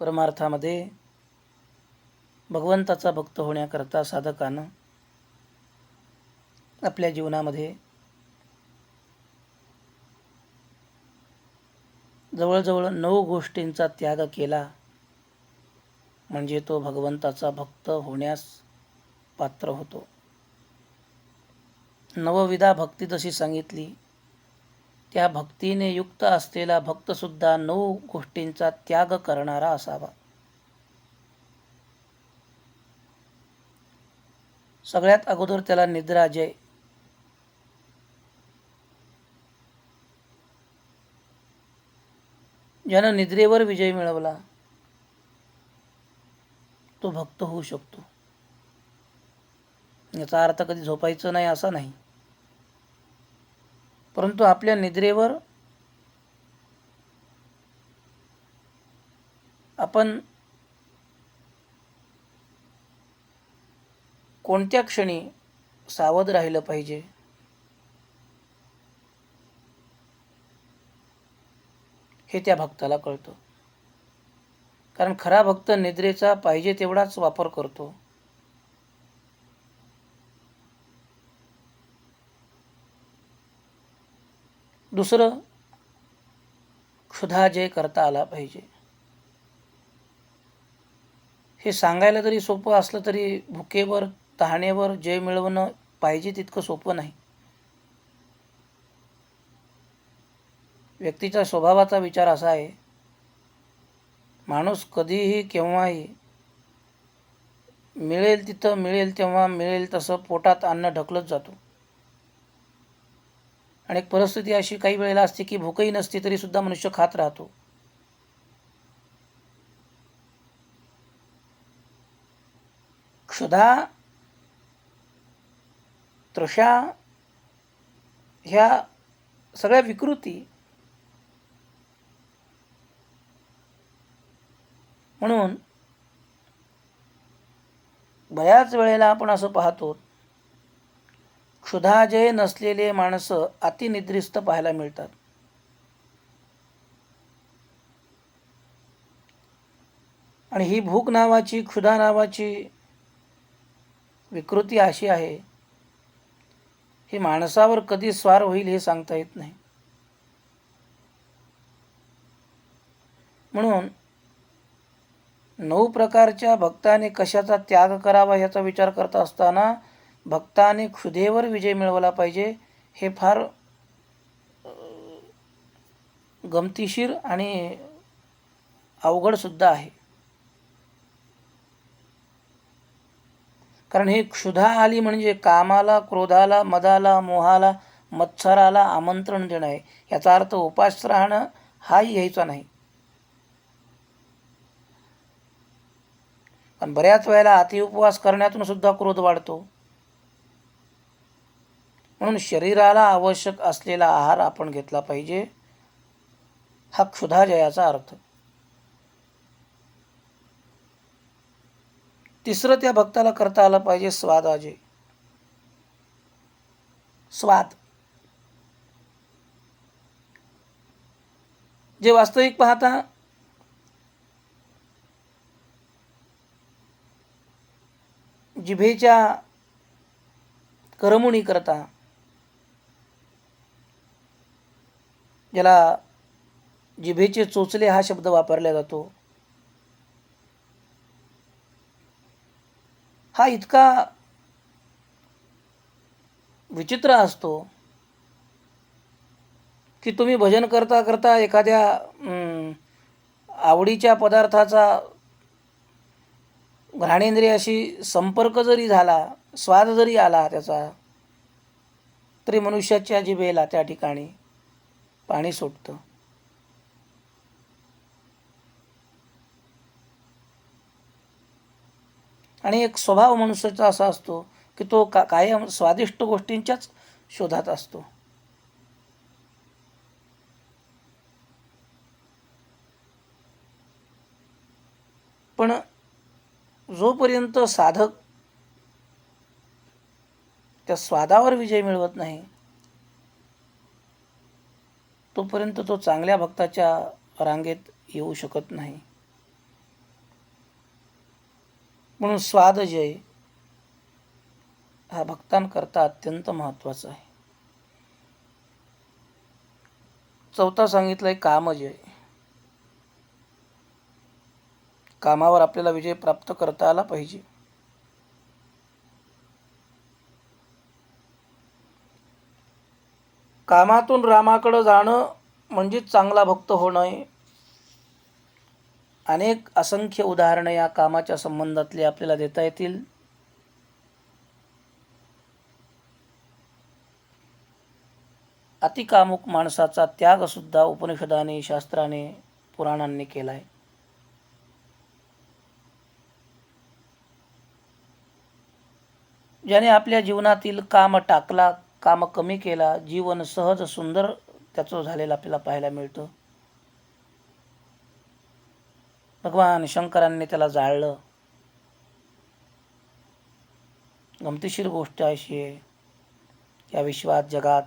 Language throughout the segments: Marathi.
परमार्थामध्ये भगवंताचा भक्त होण्याकरता साधकानं आपल्या जीवनामध्ये जवळजवळ नऊ गोष्टींचा त्याग केला म्हणजे तो भगवंताचा भक्त होण्यास पात्र होतो. नवविधा भक्ती जशी सांगितली त्या भक्तीने युक्त असलेला भक्तसुद्धा नऊ गोष्टींचा त्याग करणारा असावा. सगळ्यात अगोदर त्याला निद्रा जय. ज्यानं निद्रेवर विजय मिळवला तो भक्त होऊ शकतो. याचा अर्थ कधी झोपायचं नाही असा नाही. परंतु आपल्या निद्रेवर आपण कोणत्या क्षणी सावध राहिलं पाहिजे? हे त्या भक्ताला कळतं. कारण खरा भक्त निद्रेचा पाहिजे तेवढाच वापर करतो. दुसरं क्षुधा जय करता आला पाहिजे. हे सांगायला जरी सोपं असलं तरी भुकेवर तहानेवर जय मिळवणं पाहिजे तितकं सोपं नाही. व्यक्तीच्या स्वभावाचा विचार असा आहे माणूस कधीही केव्हाही मिळेल तिथं मिळेल तेव्हा मिळेल तसं पोटात अन्न ढकलत जातो. आणि एक परिस्थिती अशी काही वेळेला असते की भूकही नसते तरी सुद्धा मनुष्य खात राहतो. क्षुधा तृषा ह्या सगळ्या विकृती म्हणून बऱ्याच वेळेला आपण असं पाहतो क्षुधाजय नसलेले माणसं अतिनिद्रिस्त पाहायला मिळतात. आणि ही भूक नावाची क्षुधा नावाची विकृती अशी आहे ही माणसावर कधी स्वार होईल हे सांगता येत नाही. म्हणून नऊ प्रकारच्या भक्ताने कशाचा त्याग करावा ह्याचा विचार करत असताना भक्ताने क्षुधेवर विजय मिळवला पाहिजे हे फार गमतीशीर आणि अवघडसुद्धा आहे. कारण हे क्षुधा आली म्हणजे कामाला क्रोधाला मदाला मोहाला मत्सराला आमंत्रण देणं आहे. याचा अर्थ उपास राहणं हाही यायचा नाही. पण बऱ्याच वेळेला अतिउपवास करण्यातून सुद्धा क्रोध वाढतो. म्हणून शरीराला आवश्यक असलेला आहार आपण घेतला पाहिजे. हा क्षुधाजयाचा अर्थ. तिसरं त्या भक्ताला करता आलं पाहिजे स्वादाजे स्वाद. जे वास्तविक पाहता जिभेच्या करमुणी करता ज्याला जिभेचे चोचले हा शब्द वापरला जातो. हा इतका विचित्र असतो की तुम्ही भजन करता करता एखाद्या आवडीच्या पदार्थाचा घ्राणेंद्रियाशी संपर्क जरी झाला स्वाद जरी आला त्याचा तरी मनुष्याच्या जिभेला त्या ठिकाणी पाणी सुटतं आणि एक स्वभाव मनुष्याचा असा असतो की तो का कायम स्वादिष्ट गोष्टींच्याच शोधात असतो. पण जोपर्यंत साधक त्या स्वादावर विजय मिळवत नाही तोपर्यंत तो चांगल्या भक्ताच्या रांगेत येऊ शकत नाही. म्हणून स्वादजय हा भक्तांकरता अत्यंत महत्त्वाचा आहे. चौथा सांगितलं आहे कामजय कामावर आपल्याला विजय प्राप्त करता आला पाहिजे. कामातून रामाकडं जाणं म्हणजे चांगला भक्त होणं अनेक असंख्य उदाहरणं या कामाच्या संबंधातली आपल्याला देता येतील. अतिकामुक माणसाचा त्यागसुद्धा उपनिषदाने शास्त्राने पुराणांनी केलाय. ज्याने आपल्या जीवनातील काम टाकला काम कमी केला जीवन सहज सुंदर त्याचं झालेलं आपल्याला पाहायला मिळतं. भगवान शंकरांनी त्याला जाळलं. गमतीशीर गोष्ट अशी आहे या विश्वात जगात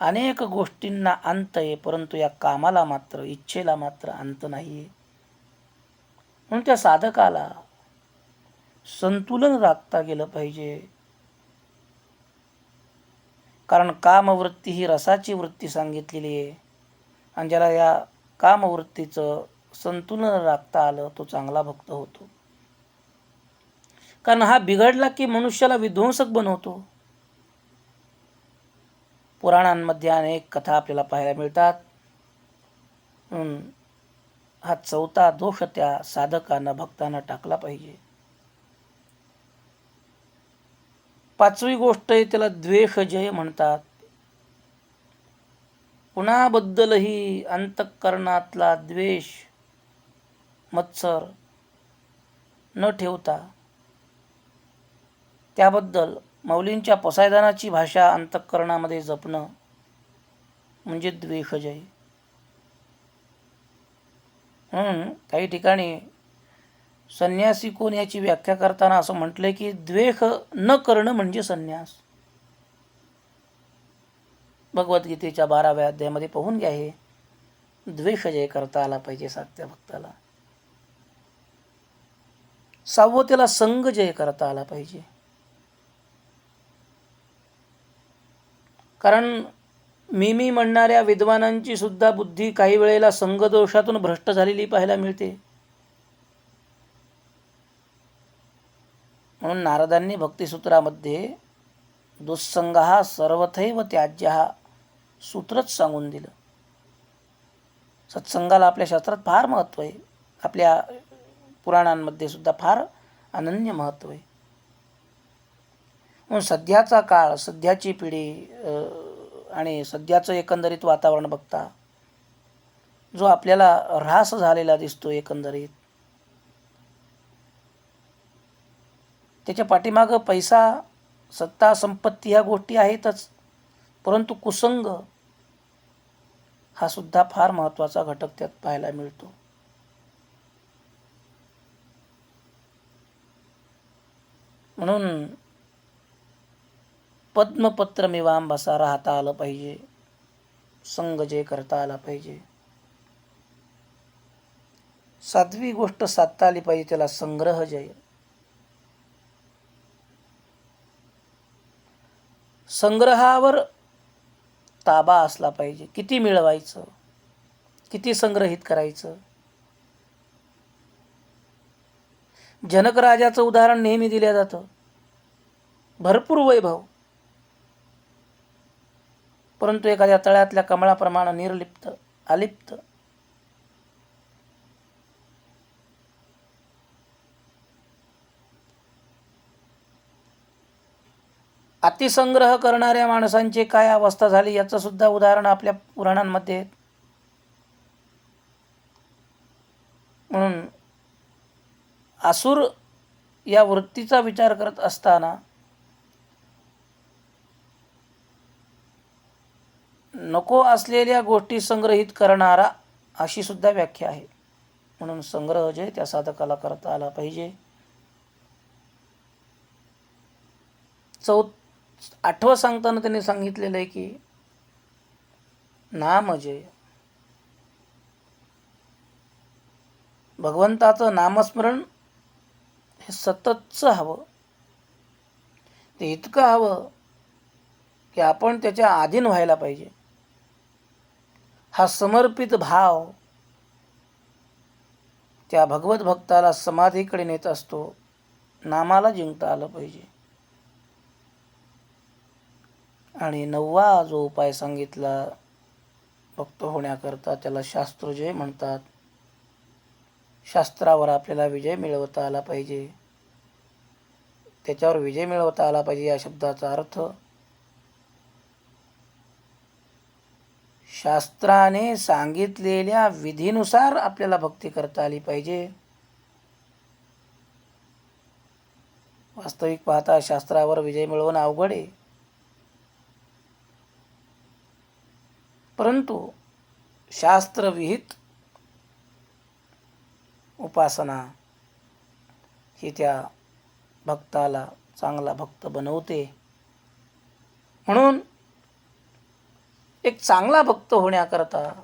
अनेक गोष्टींना अंत आहे परंतु या कामाला मात्र इच्छेला मात्र अंत नाही आहे म्हणून त्या साधकाला संतुलन राखता गेलं पाहिजे. कारण कामवृत्ती ही रसाची वृत्ती सांगितलेली आहे. आणि ज्याला या कामवृत्तीचं संतुलन राखता आलं तो चांगला भक्त होतो. कारण हा बिघडला की मनुष्याला विध्वंसक बनवतो. पुराणांमध्ये अनेक कथा आपल्याला पाहायला मिळतात. म्हणून हा चौथा दोष त्या साधकानं भक्तानं टाकला पाहिजे. पाचवी गोष्ट आहे त्याला द्वेषजय म्हणतात. कुणाबद्दलही अंतःकरणातला द्वेष मत्सर न ठेवता त्याबद्दल मौलींच्या पसायदानाची भाषा अंतःकरणामध्ये जपणं म्हणजे द्वेषजय म्हणून काही ठिकाणी संन्यासी कोण याची व्याख्या करताना असं म्हटलंय की द्वेष न करणं म्हणजे संन्यास. भगवद्गीतेच्या बाराव्या अध्यायामध्ये पाहून घ्या हे. द्वेष जय करता आला पाहिजे सात्या भक्ताला सावतेला त्याला जय करता आला पाहिजे. कारण मी मी म्हणणाऱ्या विद्वानांची सुद्धा बुद्धी काही वेळेला संगदोषातून भ्रष्ट झालेली पाहायला मिळते. म्हणून नारदांनी भक्तिसूत्रामध्ये दुःसंग हा सर्वथैव त्याज्य हा सूत्रच सांगून दिलं. सत्संगाला आपल्या शास्त्रात फार महत्त्व आहे. आपल्या पुराणांमध्ये सुद्धा फार अनन्य महत्त्व आहे. म्हणून सध्याचा काळ सध्याची पिढी आणि सध्याचं एकंदरीत वातावरण बघता जो आपल्याला ऱ्हास झालेला दिसतो एकंदरीत त्याच्या पाठीमागं पैसा सत्ता संपत्ती ह्या गोष्टी आहेतच. परंतु कुसंग हा सुद्धा फार महत्त्वाचा घटक त्यात पाहायला मिळतो. म्हणून पद्मपत्र मिवाम बसा राहता आलं पाहिजे. संग जे करता आला पाहिजे. सातवी गोष्ट साधता आली पाहिजे त्याला संग्रह जय. संग्रहावर ताबा असला पाहिजे. किती मिळवायचं? किती संग्रहित करायचं? जनक राजाचं उदाहरण नेहमी दिलं जातं. भरपूर वैभव. परंतु एखाद्या तळ्यातल्या कमळाप्रमाणे निर्लिप्त अलिप्त अतिसंग्रह करणाऱ्या माणसांची काय अवस्था झाली याचं सुद्धा उदाहरण आपल्या पुराणांमध्ये म्हणून आसुर या वृत्तीचा विचार करत असताना नको असलेल्या गोष्टी संग्रहित करणारा अशी सुद्धा व्याख्या आहे. म्हणून संग्रह जे त्या साधकाला करता आला पाहिजे. चौथ आठवं सांगताना त्यांनी सांगितलेलं आहे की नाम जे भगवंताचं नामस्मरण हे सततचं हवं. ते इतकं हवं की आपण त्याच्या अधीन व्हायला पाहिजे. हा समर्पित भाव त्या भगवत भक्ताला समाधीकडे नेत असतो नामाला जिंकता आलं पाहिजे. आणि नववा जो उपाय सांगितला भक्त होण्याकरता त्याला शास्त्रजय म्हणतात. शास्त्रावर आपल्याला विजय मिळवता आला पाहिजे. त्याच्यावर विजय मिळवता आला पाहिजे या शब्दाचा अर्थ शास्त्राने सांगितलेल्या विधीनुसार आपल्याला भक्ती करता आली पाहिजे. वास्तविक पाहता शास्त्रावर विजय मिळवणं अवघड आहे. परंतु शास्त्रविहित उपासना ही त्या भक्ताला चांगला भक्त बनवते. म्हणून एक चांगला भक्त होण्याकरता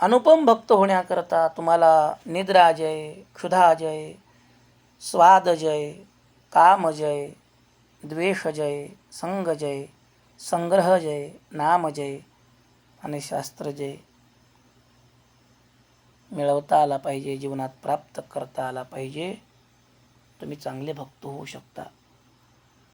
अनुपम भक्त होण्याकरता तुम्हाला निद्राजय क्षुधाजय स्वादजय कामजय द्वेषजय संगजय संग्रह जय नाम जय आणि शास्त्र जय. मिळवता आला पाहिजे जीवनात प्राप्त करता आला पाहिजे. तुम्ही चांगले भक्त होऊ शकता.